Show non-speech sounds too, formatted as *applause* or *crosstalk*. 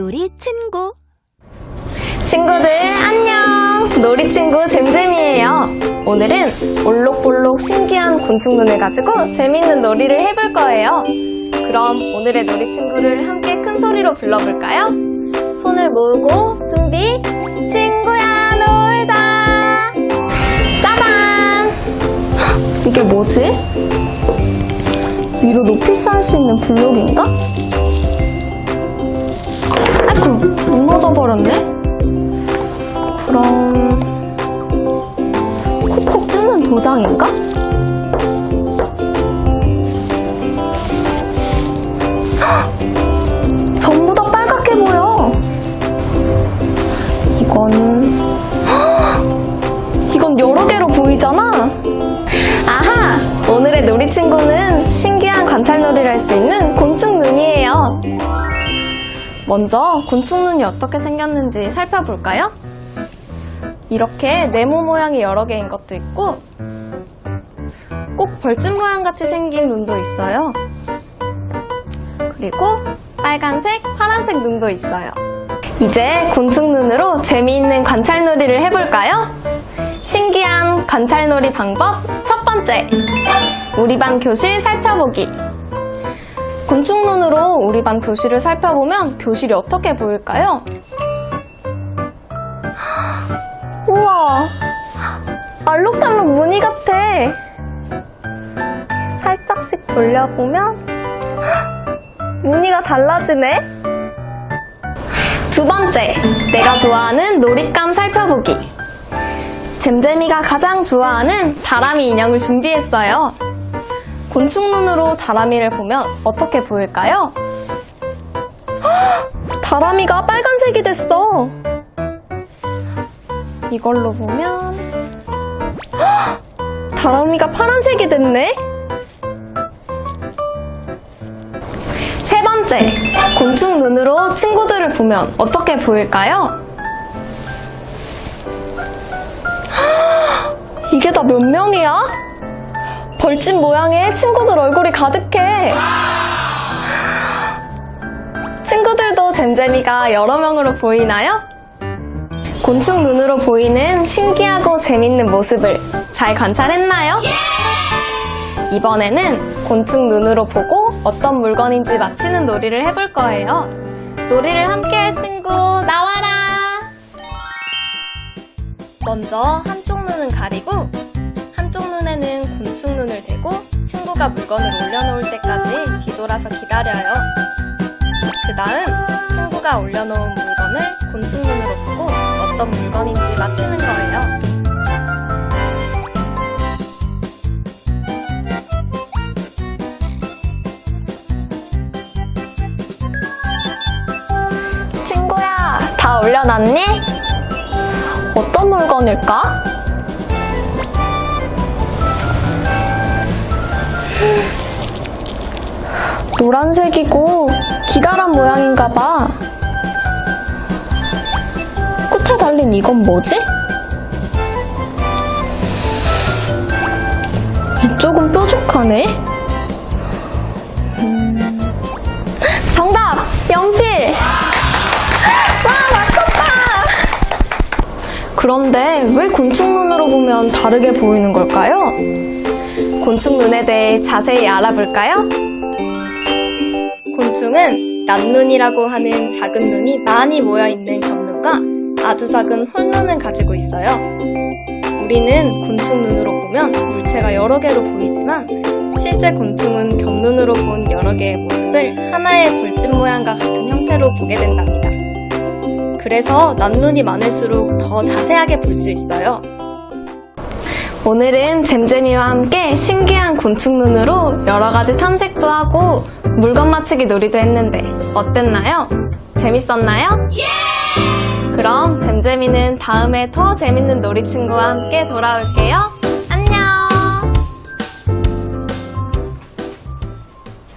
놀이 친구 친구들 안녕! 놀이 친구 잼잼이에요. 오늘은 올록볼록 신기한 곤충 눈을 가지고 재밌는 놀이를 해볼 거예요. 그럼 오늘의 놀이 친구를 함께 큰 소리로 불러볼까요? 손을 모으고 준비 친구야 놀자! 짜잔! 헉, 이게 뭐지? 위로 높이 쌓을 수 있는 블록인가? 무너져 버렸네. 그럼 콕콕 찍는 도장인가? 헉! *gasps* 전부 다 빨갛게 보여. 이건 헉! *gasps* 이건 여러 개로 보이잖아. 아하! 오늘의 놀이 친구는 신기한 관찰놀이를 할 수 있는. 먼저 곤충 눈이 어떻게 생겼는지 살펴볼까요? 이렇게 네모 모양이 여러 개인 것도 있고 꼭 벌집 모양 같이 생긴 눈도 있어요. 그리고 빨간색, 파란색 눈도 있어요. 이제 곤충 눈으로 재미있는 관찰놀이를 해볼까요? 신기한 관찰놀이 방법 첫 번째. 우리 반 교실 살펴보기. 곤충 눈으로 우리 반 교실을 살펴보면 교실이 어떻게 보일까요? 우와, 알록달록 무늬 같아. 살짝씩 돌려보면 무늬가 달라지네. 두 번째, 내가 좋아하는 놀잇감 살펴보기. 잼잼이가 가장 좋아하는 다람이 인형을 준비했어요. 곤충 눈으로 다람이를 보면 어떻게 보일까요? 헉, 다람이가 빨간색이 됐어. 이걸로 보면 헉! 다람이가 파란색이 됐네. 세 번째, 곤충 눈으로 친구들을 보면 어떻게 보일까요? 헉! 이게 다 몇 명이야? 벌집 모양의 친구들 얼굴이 가득해. 친구들도 잼잼이가 여러 명으로 보이나요? 곤충 눈으로 보이는 신기하고 재밌는 모습을 잘 관찰했나요? 이번에는 곤충 눈으로 보고 어떤 물건인지 맞히는 놀이를 해볼 거예요. 놀이를 함께 할 친구 나와라! 먼저 한쪽 눈은 가리고 눈에는 곤충 눈을 대고 친구가 물건을 올려놓을 때까지 뒤돌아서 기다려요. 그 다음 친구가 올려놓은 물건을 곤충 눈으로 보고 어떤 물건인지 맞히는 거예요. 친구야, 다 올려놨니? 어떤 물건일까? 노란색이고 기다란 모양인가 봐. 끝에 달린 이건 뭐지? 이쪽은 뾰족하네. 음, 정답! 연필! 와, 맞췄다! 그런데 왜 곤충 눈으로 보면 다르게 보이는 걸까요? 곤충 눈에 대해 자세히 알아볼까요? 곤충은 난눈이라고 하는 작은 눈이 많이 모여있는 겹눈과 아주 작은 홀눈을 가지고 있어요. 우리는 곤충 눈으로 보면 물체가 여러 개로 보이지만 실제 곤충은 겹눈으로 본 여러 개의 모습을 하나의 벌집 모양과 같은 형태로 보게 된답니다. 그래서 난눈이 많을수록 더 자세하게 볼 수 있어요. 오늘은 잼잼이와 함께 신기한 곤충 눈으로 여러 가지 탐색도 하고 물건 맞추기 놀이도 했는데 어땠나요? 재밌었나요? 그럼 잼잼이는 다음에 더 재밌는 놀이 친구와 함께 돌아올게요.